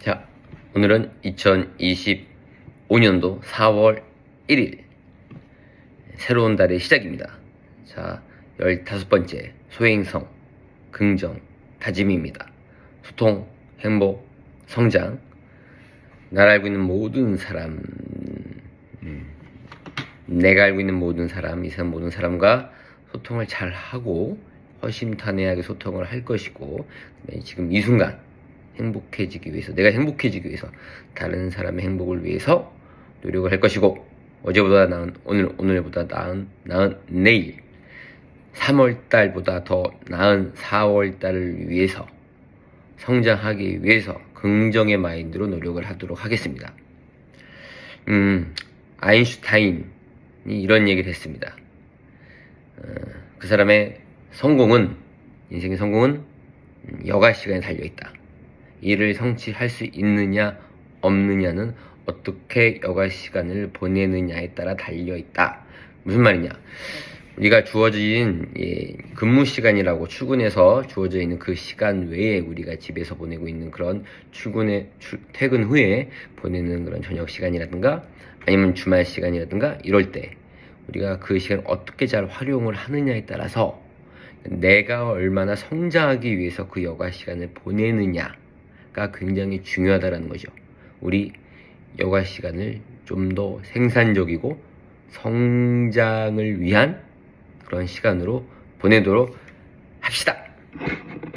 자, 오늘은 2025년도 4월 1일 새로운 달의 시작입니다. 자, 15번째 소행성, 긍정, 다짐입니다. 소통, 행복, 성장, 나를 알고 있는 모든 사람, 음, 내가 알고 있는 모든 사람, 이 세상 모든 사람과 소통을 잘 하고 허심탄회하게 소통을 할 것이고 네, 지금 이 순간 행복해지기 위해서 내가 행복해지기 위해서 다른 사람의 행복을 위해서 노력을 할 것이고 어제보다 나은 오늘 오늘보다 나은 나은 내일 3월 달보다 더 나은 4월 달을 위해서 성장하기 위해서 긍정의 마인드로 노력을 하도록 하겠습니다. 음, 아인슈타인이 이런 얘기를 했습니다. 어, 그 사람의 성공은 인생의 성공은 음, 여가 시간에 달려 있다. 이를 성취할 수 있느냐 없느냐는 어떻게 여가 시간을 보내느냐에 따라 달려 있다. 무슨 말이냐? 우리가 주어진 예, 근무 시간이라고 출근해서 주어져 있는 그 시간 외에 우리가 집에서 보내고 있는 그런 출근에 출- 퇴근 후에 보내는 그런 저녁 시간이라든가 아니면 주말 시간이라든가 이럴 때 우리가 그 시간을 어떻게 잘 활용을 하느냐에 따라서 내가 얼마나 성장하기 위해서 그 여가 시간을 보내느냐 가 굉장히 중요하다라는 거죠. 우리 여가 시간을 좀 더 생산적이고 성장을 위한 그런 시간으로 보내도록 합시다.